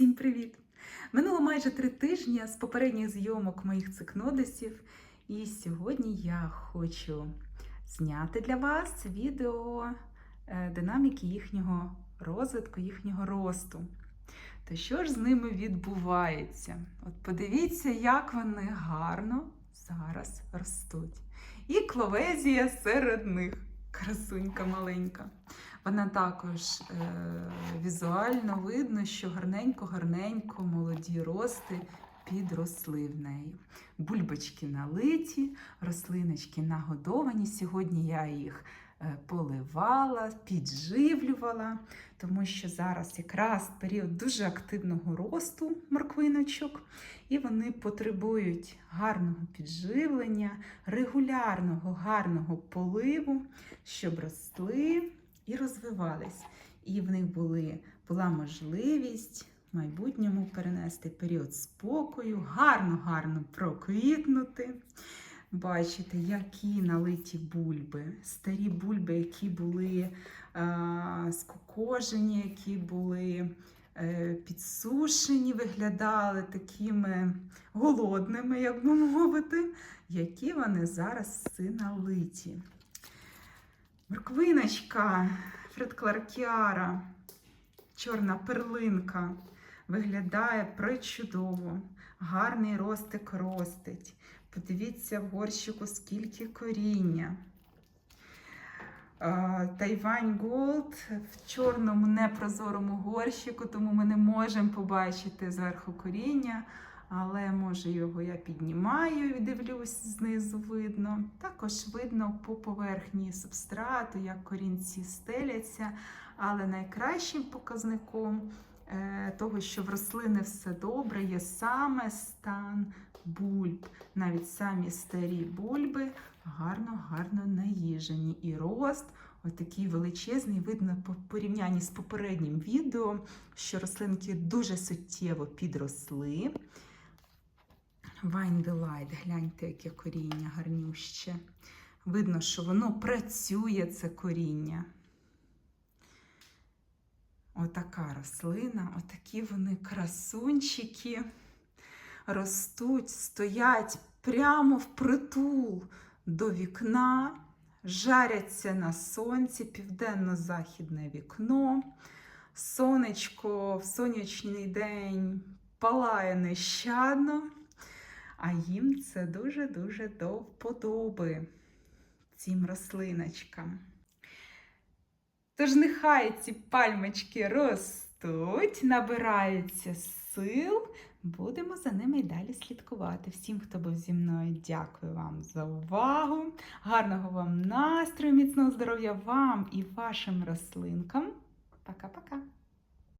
Всім привіт! Минуло майже три тижні з попередніх зйомок моїх цикнодисів, і сьогодні я хочу зняти для вас відео е, динаміки їхнього розвитку, їхнього росту. То що ж з ними відбувається? От подивіться, як вони гарно зараз ростуть. І кловезія серед них, красунька маленька. Вона також е, візуально видно, що гарненько-гарненько молоді рости підросли в неї. Бульбочки налиті, рослиночки нагодовані. Сьогодні я їх е, поливала, підживлювала, тому що зараз якраз період дуже активного росту морквиночок, і вони потребують гарного підживлення, регулярного гарного поливу, щоб росли і розвивались. І в них були, була можливість в майбутньому перенести період спокою, гарно-гарно проквітнути. Бачите, які налиті бульби, старі бульби, які були а, скокожені, які були е, підсушені, виглядали такими голодними, як би мовити, які вони зараз всі налиті. Морквиночка Фред Кларкіара, чорна перлинка, виглядає причудово. Гарний ростик ростить. Подивіться в горщику, скільки коріння. Тайвань Голд в чорному непрозорому горщику, тому ми не можемо побачити зверху коріння. Але може його я піднімаю і дивлюсь, знизу видно. Також видно по поверхні субстрату, як корінці стеляться. Але найкращим показником е, того, що в рослини все добре, є саме стан бульб. Навіть самі старі бульби гарно-гарно наїжені. І рост отакий величезний, видно по порівнянні з попереднім відео, що рослинки дуже суттєво підросли. Вайн Delight, гляньте, яке коріння гарнюще. Видно, що воно працює, це коріння. Отака рослина, отакі вони красунчики ростуть, стоять прямо впритул до вікна, жаряться на сонці, південно-західне вікно. Сонечко в сонячний день палає нещадно. А їм це дуже-дуже до вподоби цим рослиночкам. Тож нехай ці пальмочки ростуть, набираються сил, будемо за ними і далі слідкувати. Всім, хто був зі мною, дякую вам за увагу. Гарного вам настрою, міцного здоров'я вам і вашим рослинкам. Пока-пока!